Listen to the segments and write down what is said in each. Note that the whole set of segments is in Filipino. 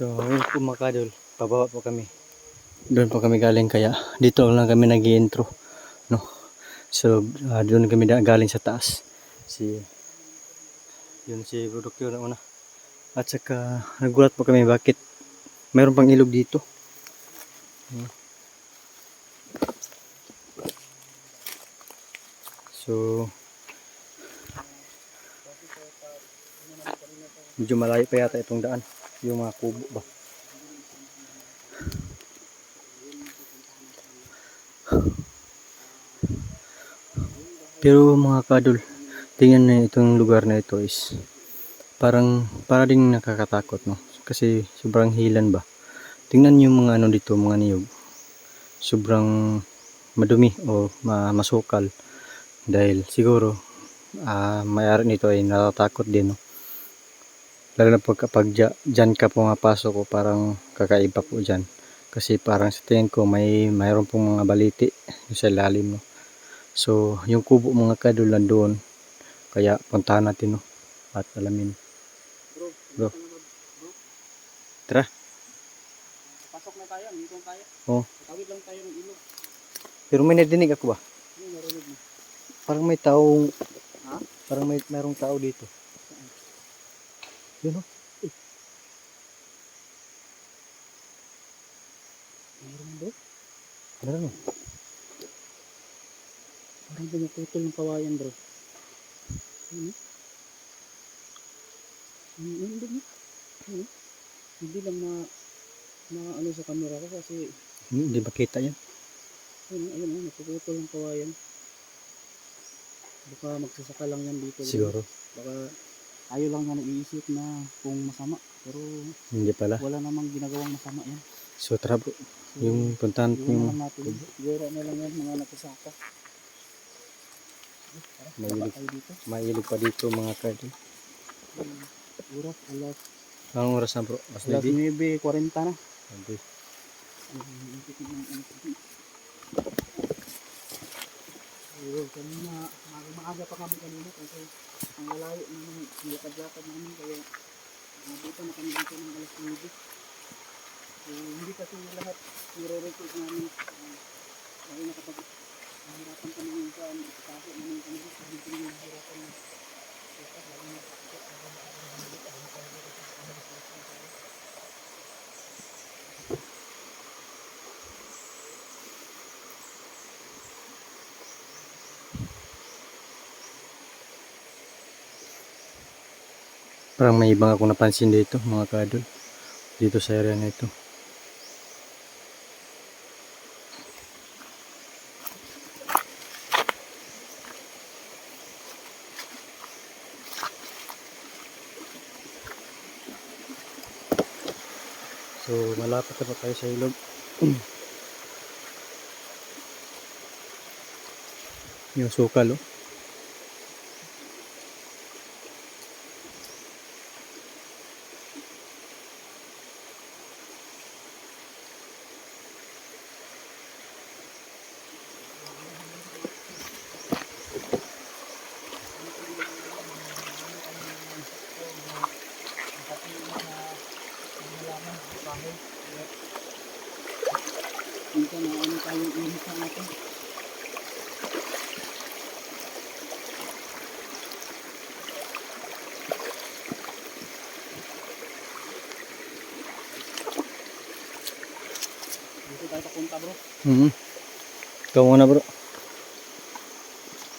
So, ngayon po mga kadol, pababa po kami. Doon po kami galing kaya dito lang kami nag intro no. So, ah, doon kami galing sa taas. Si yun si Budok yun una. At saka nagulat po kami bakit mayroon pang ilog dito. Hmm. So, medyo malayo pa yata itong daan. Yung mga kubo ba. Pero mga kadol, tingnan na itong lugar na ito is parang para ding nakakatakot no. Kasi sobrang hilan ba. Tingnan yung mga ano dito, mga niyog. Sobrang madumi o ma- masukal dahil siguro ah may-ari nito ay natatakot din no. Lalo na pag dya- dyan ka pumapasok o parang kakaiba po dyan. Kasi parang sa tingin ko may mayroon pong mga baliti yung sa ilalim no. So, yung kubo mga kadol doon. Kaya puntahan natin no. At alamin. Bro. Tara. Pasok na tayo, hindi ko kaya. Oo. Tawid lang tayo ng ilog. Pero may nadinig ako ba? Ano narinig mo? Parang may taong Ha? parang may merong tao dito. Yun oh. Meron bro. Ano no? Parang pinututol ng kawayan bro. Ano? Ano ano bro? Ano? Hindi lang na na ano sa camera ko kasi Hindi ba kita yan? ayun ayun ayun napuputol ng kawayan. Baka magsasaka lang yan dito. Siguro. Baka tayo lang na nag-iisip na kung masama pero Hindi pala. wala namang ginagawang masama yan. So tara bro. So, Yung puntahan yung natin. Siguro na lang yan mga dito. may ilog pa dito mga. Hmm, Oras, alas, Anong oras na bro? Mas alas maybe? 9.40 na. Okay. Oo, kanina, maaga, pa kami kanina kasi ang lalayo naman, nilakad-lakad namin kaya nabita na kami dito ng alas 9. So, hindi kasi lahat nire-recruit namin. Uh, lalo na kapag nahirapan kami yung saan, ipapasok namin kami dito, hindi kami nahirapan na lalo na Parang may ibang akong napansin dito mga kadol. Dito sa area na ito. So malapit na pa tayo sa ilog. Yung sukal oh. Bro. Mhm. Ikaw muna bro.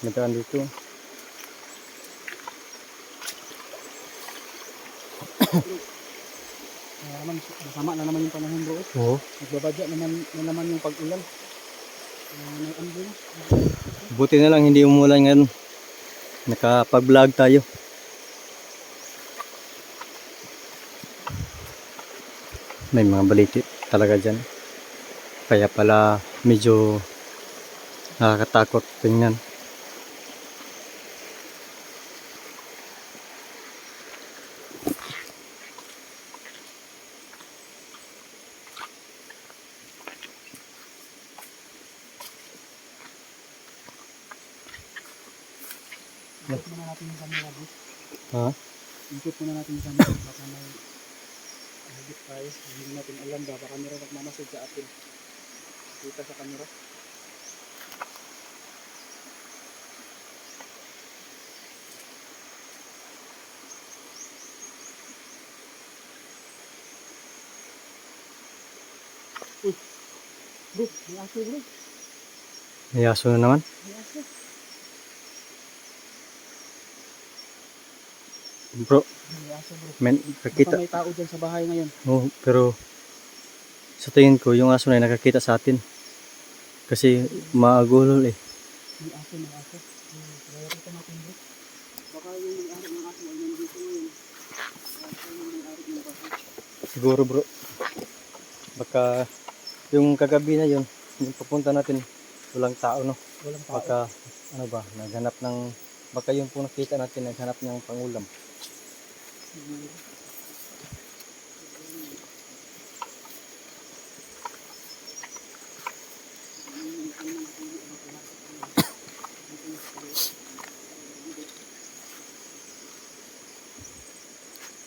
Nadaan dito. Kaya naman, masama na naman yung panahon bro. Oo. Nagbabadya naman na naman yung pag-ulan. May ano. Buti na lang hindi umulan ngayon. Nakapag-vlog tayo. May mga baliti talaga dyan. Kaya pala medyo nakakatakot tingnan. Ikot muna natin yung camera bro. Ha? Ikot muna natin yung camera. Baka may Higit tayo. Hindi natin alam ba. Baka meron nagmamasid sa atin. Kita sa camera. Uy. Bro, may aso bro. May aso na naman. May aso. Bro, May aso bro. men, Baka nakakita. may tao dyan sa bahay ngayon. Oh, pero sa tingin ko, yung aso na nakakita sa atin. Kasi maagulol eh. Siguro bro. Baka yung kagabi na yun, yung papunta natin, walang tao no. Walang tao. Baka ano ba, naghanap ng baka yung po nakita natin naghanap ng pangulam. Siguro.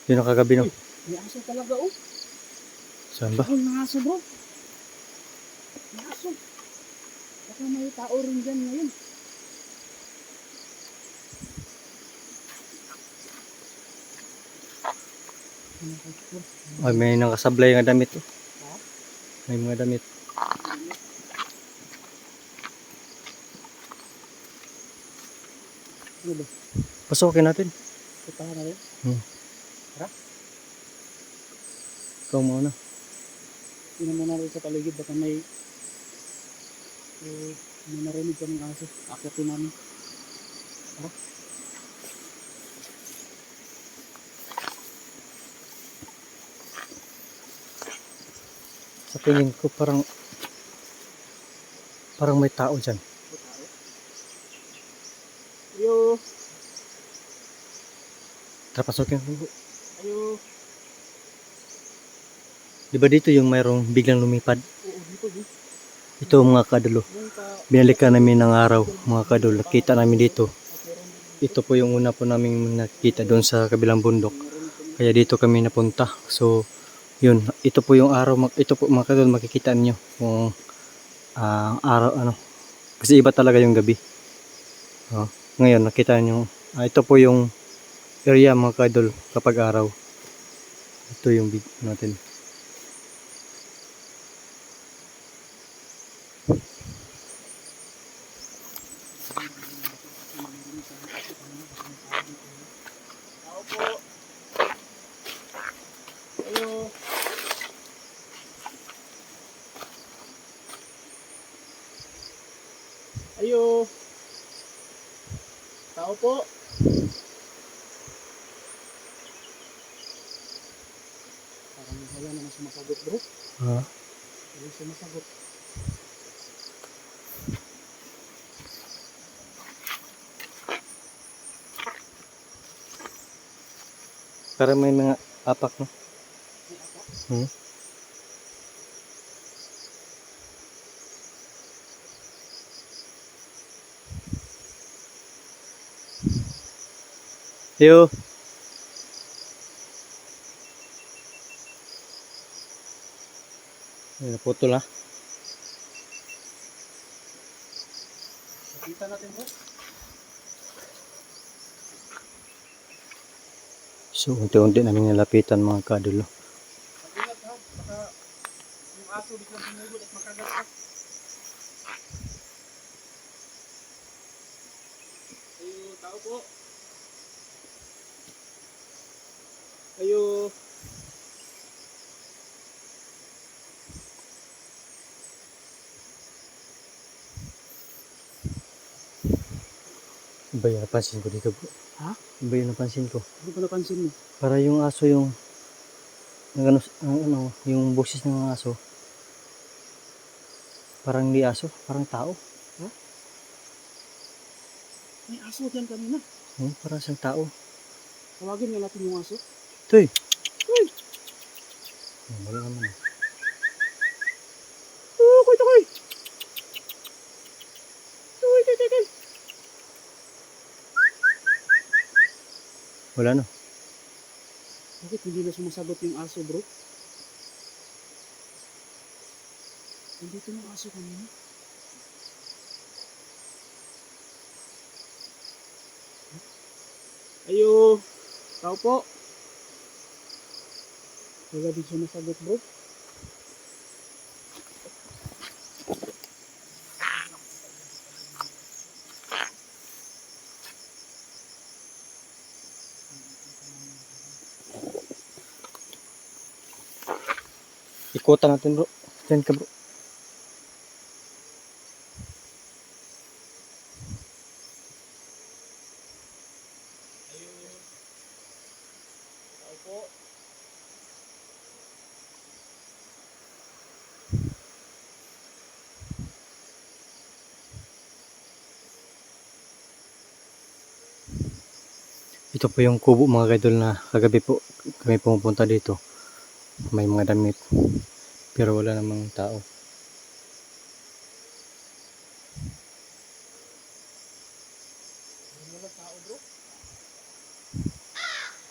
Yun ang kagabi no. May aso talaga oh. Saan ba? Ay, may aso bro. May aso. Baka may tao rin dyan ngayon. Ito? Ay, may nakasablay nga damit. Oh. May mga damit. Ano ba? Pasukin natin. Puntahan na rin? Ikaw muna. Tingnan mo na rin sa paligid. Baka may eh, may narinig kaming aso. Akitin namin. Tara. Sa tingin ko parang parang may tao dyan. Ayo. Tara pasukin ko. Ayo. Di ba dito yung mayroong biglang lumipad? Ito mga kadulo. Binalikan namin ng araw mga kadulo. Nakita namin dito. Ito po yung una po namin nakita doon sa kabilang bundok. Kaya dito kami napunta. So, yun. Ito po yung araw. Ito po mga kadol makikita niyo kung ah, araw ano. Kasi iba talaga yung gabi. Oh, ngayon nakita niyo. ah, ito po yung area mga kadol kapag araw. Ito yung big natin. Tao po. Ayo. Ayo. Tao po. Parang wala naman sumasagot bro. Ah, Wala sumasagot. parang may mga apak no. May apa? Hmm. Yo. Ay, naputol ha. Nakita natin bro. So, unti-unti namin nilapitan mga kadulo. Mag-ingat ha. Baka yung aso biglang pinugod at makagat ka. Ayo, tao po. Ayo. Iba yung napansin ko dito. Ha? Iba yung napansin ko. Ano ba napansin mo? Para yung aso yung ng ano, ano, yung boses ng aso. Parang di aso, parang tao. May aso dyan kanina. Hmm, parang siyang tao. Tawagin nga natin yung aso. Tuy! Uy! Oh, wala naman. eh. Wala na. Bakit hindi na sumasagot yung aso bro? Hindi Nandito yung aso kanina. Ayo, tao po. Wala din siya nasagot bro. Ikutan natin bro. Diyan ka bro. Ito po yung kubo mga kaidol na kagabi po kami pumupunta dito. May mga damit. Pero wala namang tao.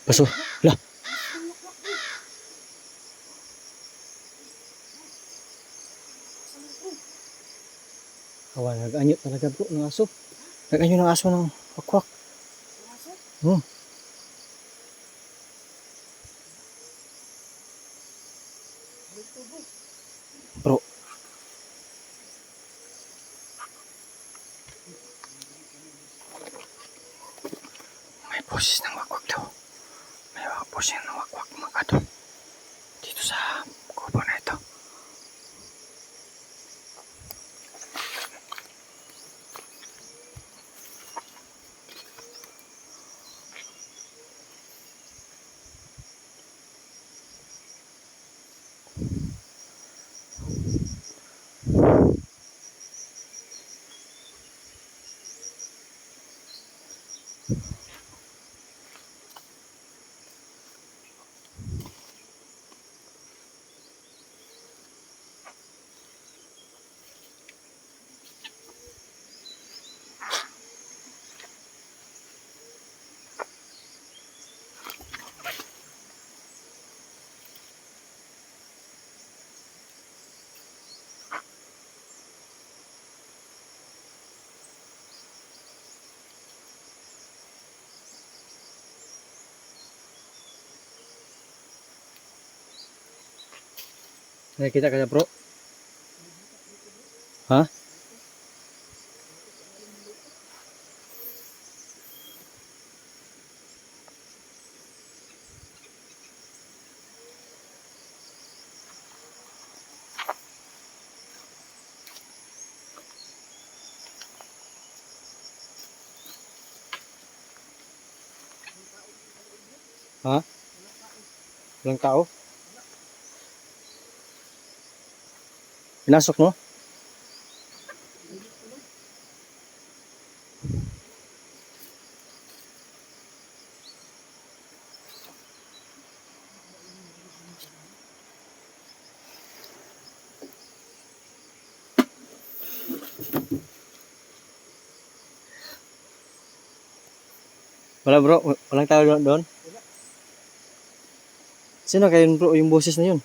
Paso. La. Awa, nag-anyo talaga bro ng aso. Nag-anyo ng aso ng wakwak. Aso? Hmm. Boses ng wakwak daw. May boses ng wakwak mga kadol. Dito sa kubo na ito. Nakikita ka na bro? Ha? Ha? Walang Pinasok mo? Wala bro, walang tao doon-. Sino kayo bro, yung boses na yun?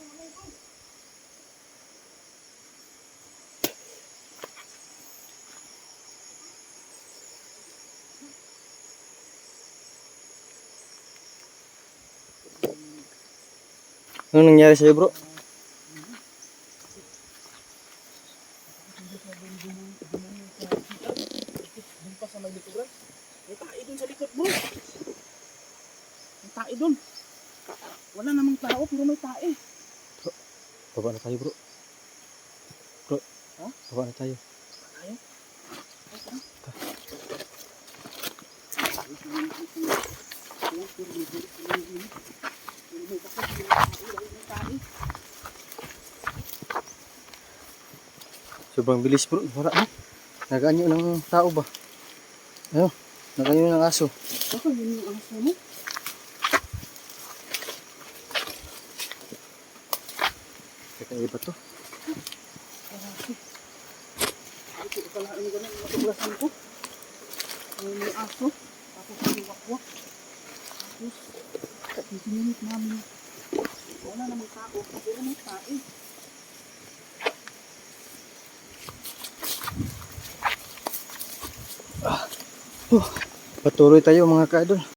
Ano nangyari sa'yo bro? Tae doon bro. Wala namang tao pero may tae. Baba na tayo bro. Bro. Ha? Baba na tayo. Tayo? Sobrang bilis bro. Wala na. Nagaanyo ng tao ba? Ayun. Nagaanyo ng aso. Baka yun yung aso mo? Kaiba to. Grabe. Ito pala ano ganun, matuklasan ko. Ay, may aso. Tapos may wakwak. Minute namin. Wala namang tao. Pero may tae. Patuloy tayo mga kaidol.